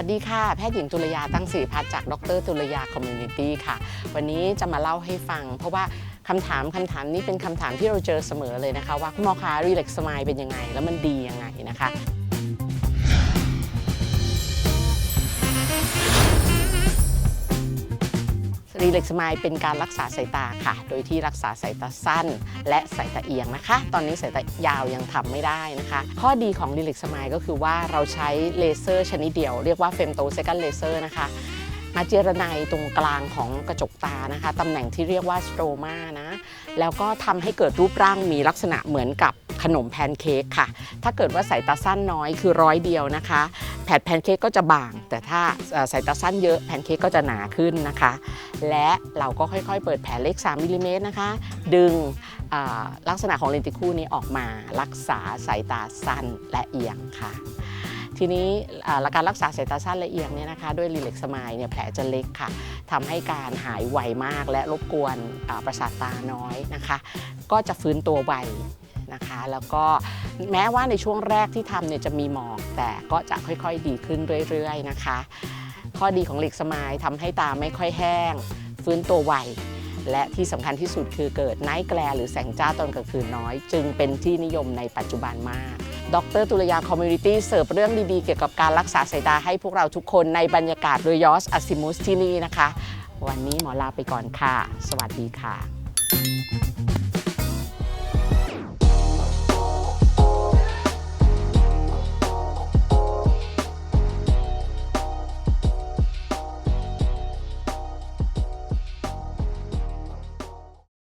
วัสดีค่ะ แพทย์หญิงตุลยาตั้งศรีพัฒน์จาก ดรตุลยาคอมมูนิตี้ค่ะ วันนี้จะมาเล่าให้ฟัง เพราะว่าคำถามคำถามนี้เป็นคำถามที่เราเจอเสมอเลยนะคะ ว่าคุณหมอคะรีเล็กสมายเป็นยังไง แล้วมันดียังไงนะคะ รีเล็กสมายเป็นการรักษาสายตาค่ะ โดยที่รักษาสายตาสั้น และสายตาเอียงนะคะ ตอนนี้สายตายาวยังทำไม่ได้นะคะ ข้อดีของรีเล็กสมายก็คือว่าเราใช้เลเซอร์ชนิดเดียว เรียกว่าเฟมโตเซกันเลเซอร์นะคะมาเจรไนตรงกลางของกระจกตานะคะตำแหน่งที่เรียกว่าสโตรมานะแล้วก็ทำให้เกิดรูปร่างมีลักษณะเหมือนกับขนมแพนเค้กค่ะ ถ้าเกิดว่าสายตาสั้นน้อยคือร้อยเดียวนะคะ แผ่นแพนเค้กก็จะบาง แต่ถ้าเอ่อสายตาสั้นเยอะแพนเค้กก็จะหนาขึ้นนะคะ และเราก็ค่อยๆ เปิดแผลเล็ก3มิลลิเมตรนะคะ ดึงลักษณะของเลนติคู่นี้ออกมารักษาสายตาสั้นและเอียงค่ะทีนี้การรักษาสายตาสั้นและเอียงเนี่ยนะคะด้วยรีเล็กสมายเนี่ยแผลจะเล็กค่ะทำให้การหายไวมากและรบกวนประสาทตาน้อยนะคะ ก็จะฟื้นตัวไว นะคะ แล้วก็แม้ว่าในช่วงแรกที่ทำเนี่ยจะมีหมอกแต่ก็จะค่อยๆดีขึ้นเรื่อยๆนะคะ ข้อดีของเหล็กสมายทำให้ตาไม่ค่อยแห้ง ฟื้นตัวไวและที่สำคัญที่สุดคือเกิดไนท์แกลหรือแสงจ้าตอนกลางคืนน้อย จึงเป็นที่นิยมในปัจจุบันมาก ดรตุลยาคอมมูนิตี้เสิร์ฟเรื่องดีๆ เกี่ยวกับการรักษาสายตาให้พวกเราทุกคนในบรรยากาศโดยยอสอัซิมุสที่นี่นะคะ วันนี้หมอลาไปก่อนค่ะ สวัสดีค่ะ